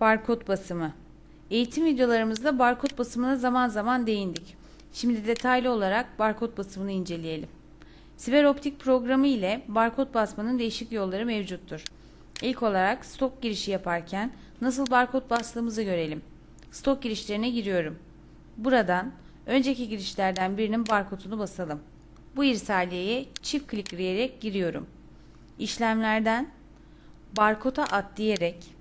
Barkod basımı. Eğitim videolarımızda barkod basımına zaman zaman değindik. Şimdi detaylı olarak barkod basımını inceleyelim. Siber optik programı ile barkod basmanın değişik yolları mevcuttur. İlk olarak stok girişi yaparken nasıl barkod bastığımızı görelim. Stok girişlerine giriyorum. Buradan önceki girişlerden birinin barkodunu basalım. Bu irsaliyeye çift klikleyerek giriyorum. İşlemlerden barkoda at diyerek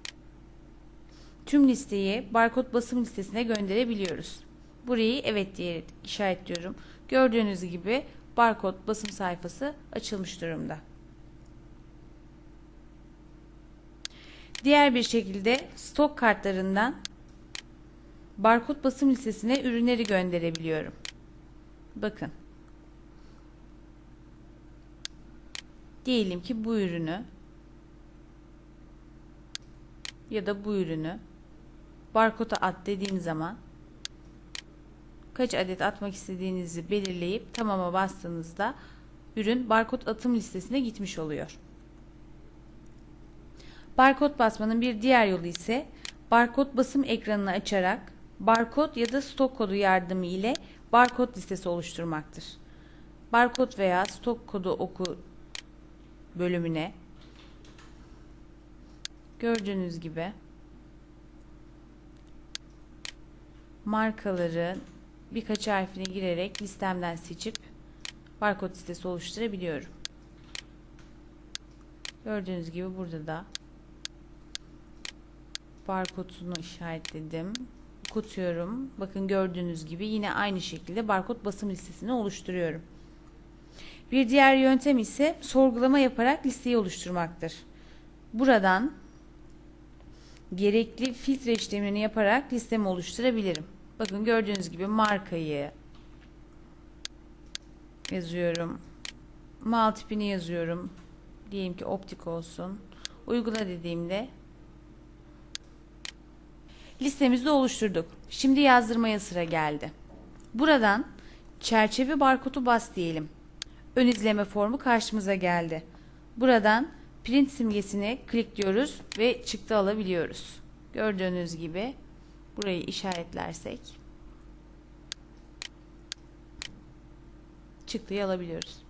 tüm listeyi barkod basım listesine gönderebiliyoruz. Burayı evet diyerek işaretliyorum. Gördüğünüz gibi barkod basım sayfası açılmış durumda. Diğer bir şekilde stok kartlarından barkod basım listesine ürünleri gönderebiliyorum. Bakın. Diyelim ki bu ürünü ya da bu ürünü barkoda at dediğim zaman kaç adet atmak istediğinizi belirleyip tamama bastığınızda ürün barkod atım listesine gitmiş oluyor. Barkod basmanın bir diğer yolu ise barkod basım ekranını açarak barkod ya da stok kodu yardımı ile barkod listesi oluşturmaktır. Barkod veya stok kodu oku bölümüne gördüğünüz gibi markaların birkaç harfini girerek listemden seçip barkod listesi oluşturabiliyorum. Gördüğünüz gibi burada da barkodunu işaretledim. Okutuyorum. Bakın gördüğünüz gibi yine aynı şekilde barkod basım listesini oluşturuyorum. Bir diğer yöntem ise sorgulama yaparak listeyi oluşturmaktır. Buradan gerekli filtre işlemini yaparak listemi oluşturabilirim. Bakın gördüğünüz gibi markayı yazıyorum. Mal tipini yazıyorum. Diyelim ki optik olsun. Uygula dediğimde listemizi oluşturduk. Şimdi yazdırmaya sıra geldi. Buradan çerçeve barkodu bas diyelim. Ön izleme formu karşımıza geldi. Buradan print simgesini klikliyoruz ve çıktı alabiliyoruz. Gördüğünüz gibi burayı işaretlersek çıktıyı alabiliyoruz.